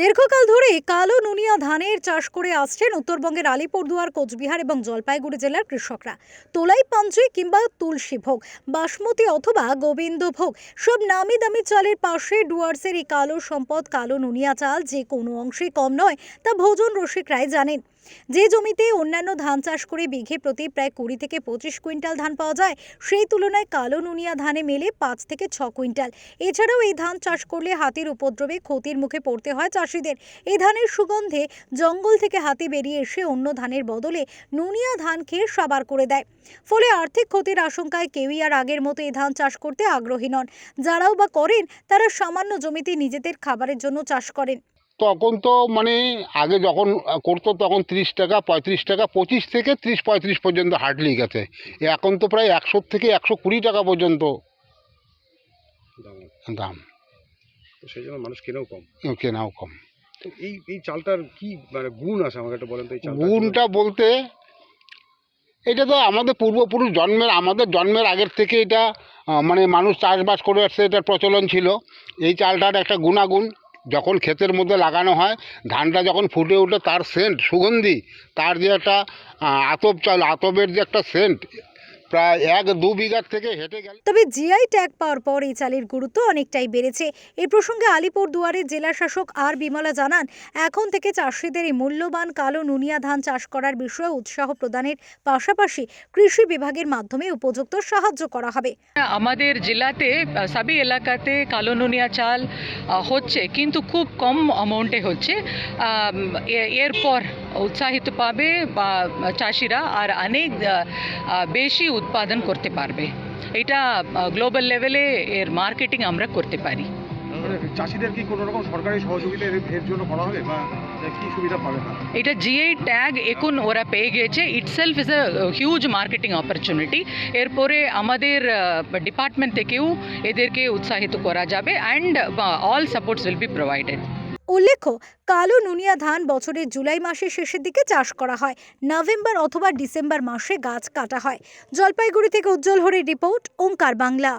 দীর্ঘকাল ধরে কালো নুনিয়া ধানের চাষ করে আসছেন উত্তরবঙ্গের আলিপুরদুয়ার, কোচবিহার এবং জলপাইগুড়ি জেলার কৃষকরা। তোলাই পাঞ্চি কিংবা তুলসী ভোগ, বাসমতি অথবা গোবিন্দভোগ সব নামি দামি চালের পাশে ডুয়ার্সের এই কালো সম্পদ, কালো নুনিয়া চাল যে কোনো অংশে কম নয়, তা ভোজন রসিকরাই জানেন। যে জমিতে অন্যান্য ধান চাষ করে বিঘে প্রতি প্রায় কুড়ি থেকে পঁচিশ কুইন্টাল ধান পাওয়া যায়, সেই তুলনায় কালো নুনিয়া ধানে মেলে পাঁচ থেকে ছ কুইন্টাল। এছাড়াও এই ধান চাষ করলে হাতির উপদ্রবে ক্ষতির মুখে পড়তে হয় চাষিদের এই ধানের সুগন্ধে জঙ্গল থেকে হাতি বেরিয়ে এসে অন্য ধানের বদলে নুনিয়া ধান খেয়ে সাবার করে দেয়। ফলে আর্থিক ক্ষতির আশঙ্কায় কেউই আর আগের মতো এই ধান চাষ করতে আগ্রহী নন। যারাও বা করেন, তারা সামান্য জমিতে নিজেদের খাবারের জন্য চাষ করেন। তখন তো মানে আগে যখন করতো তখন তিরিশ টাকা, পঁয়ত্রিশ টাকা, পঁচিশ থেকে ত্রিশ, পঁয়ত্রিশ পর্যন্ত হার্ডলি গেছে এখন তো প্রায় একশো থেকে একশো কুড়ি টাকা পর্যন্ত দাম। তো সেই জন্য মানুষ কেনেও কম। কেনাও কম। তো এই এই চালটার কি মানে গুণ আছে আমাকে একটা বলেন তো এই চালটা গুণটা বলতে এটা তো আমাদের পূর্বপুরুষ জন্মের আমাদের জন্মের আগের থেকে এটা মানে মানুষ চাষবাস করে আসছে এটার প্রচলন ছিল। এই চালটার একটা গুণাগুণ যখন ক্ষেতের মধ্যে লাগানো হয় ধানটা যখন ফুটে ওঠে তার সেন্ট সুগন্ধি তার যে একটা আতপ চাল আতপের যে একটা সেন্ট প্রায় এক দু বিঘার থেকে হেঁটে গেলে। তবে জিআই ট্যাগ পাওয়ার পর এই চালের গুরুত্ব অনেকটাই বেড়েছে। এই প্রসঙ্গে আলিপুর দুয়ারের জেলা শাসক আর বিমলা জানান এখন থেকে চাষিদের এই মূল্যবান কালো নুনিয়া ধান চাষ করার বিষয়ে উৎসাহ প্রদানের পাশাপাশি কৃষি বিভাগের মাধ্যমে উপযুক্ত সাহায্য করা হবে। আমাদের জেলাতে সবই এলাকাতে কালো নুনিয়া চাল হচ্ছে কিন্তু খুব কম অ্যামাউন্টে হচ্ছে। এরপর উৎসাহিত পাবে বা চাষিরা আর অনেক বেশি উৎপাদন করতে পারবে। এটা গ্লোবাল লেভেলে এর মার্কেটিং আমরা করতে পারি। চাষিদের কি কোনো রকম সরকারি সহযোগিতা এর জন্য করা হবে বা কি সুবিধা পাবে এটা জিআই ট্যাগ এখন ওরা পেয়ে গেছে itself is a huge marketing opportunity এরপরে আমাদের ডিপার্টমেন্ট থেকেও এদেরকে উৎসাহিত করা যাবে and all supports will be provided উল্লেখ্য, কালো নুনিয়া ধান বছরের জুলাই মাসের শেষের দিকে চাষ করা হয়। নভেম্বর অথবা ডিসেম্বর মাসে গাছ কাটা হয়। জলপাইগুড়ি থেকে উজ্জ্বল হরি রিপোর্ট, ওঙ্কার বাংলা।